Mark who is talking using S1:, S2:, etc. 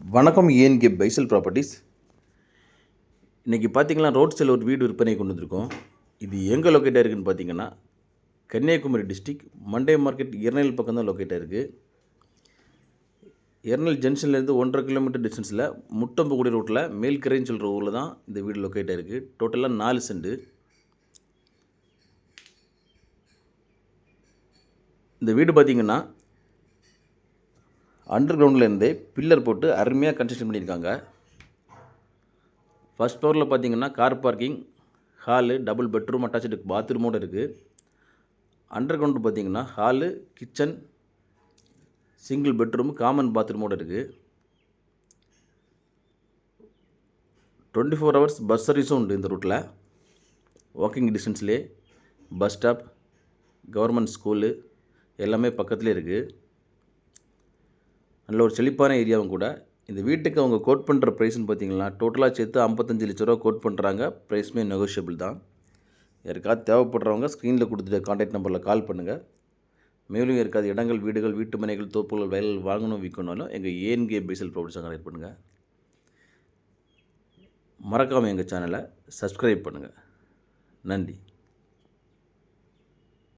S1: வணக்கம் ஏன் கே பைசல் ப்ராப்பர்ட்டிஸ் இன்றைக்கி பார்த்தீங்கன்னா ரோட் சைடில் ஒரு வீடு விற்பனை கொண்டு வந்திருக்கோம். இது எங்கே லொக்கேட்டாக இருக்குதுன்னு பார்த்தீங்கன்னா Kanyakumari district Monday market Eraniel பக்கம் தான் லொக்கேட்டாக இருக்குது எர்னல் ஜங்ஷன்லேருந்து ஒன்றரை கிலோமீட்டர் டிஸ்டன்ஸில் முட்டம்புக்குடி ரோட்டில் மேல்கரைன்னு சொல்கிற ஊரில் தான் இந்த வீடு லொக்கேட்டாக இருக்குது டோட்டலாக நாலு செண்டு. இந்த வீடு பார்த்தீங்கன்னா அண்டர் கிரவுண்ட்லேருந்தே பில்லர் போட்டு அருமையாக கன்ஸ்ட்ரக்ஷன் பண்ணியிருக்காங்க. ஃபஸ்ட் ஃப்ளோரில் பார்த்தீங்கன்னா car parking hall double bedroom attach பாத்ரூமோடு இருக்குது அண்டர் கிரவுண்டு பார்த்தீங்கன்னா hall kitchen single bedroom common பாத்ரூமோடு இருக்குது டுவெண்ட்டி ஃபோர் ஹவர்ஸ் பஸ் சர்வீஸும் உண்டு இந்த ரூட்டில் வாக்கிங் டிஸ்டன்ஸ்லேயே பஸ் ஸ்டாப் கவர்மெண்ட் ஸ்கூலு எல்லாமே பக்கத்துலேயே இருக்குது நல்ல ஒரு செழிப்பான ஏரியாவும் கூட. இந்த வீட்டுக்கு அவங்க கோட் பண்ணுற ப்ரைஸ்னு பார்த்தீங்கன்னா டோட்டலாக சேர்த்து ஐம்பத்தஞ்சு லட்ச ரூபா கோட் பண்ணுறாங்க ப்ரைஸுமே நெகோஷியபிள் தான். யாருக்காவது தேவைப்படுறவங்க ஸ்க்ரீனில் கொடுத்துட்டு காண்டாக்ட் நம்பரில் கால் பண்ணுங்கள் மேலும் இருக்காது இடங்கள் வீடுகள் வீட்டு மனைகள் தோப்புகள் வயல்கள் வாங்கணும் விற்கணும்னாலும் எங்கள் ஏஎன்கே பைசல் ப்ராப்பர்ட்டிஸாக கனெக்ட் பண்ணுங்கள் மறக்காமல் எங்கள் சேனலை சப்ஸ்கிரைப் பண்ணுங்கள் நன்றி.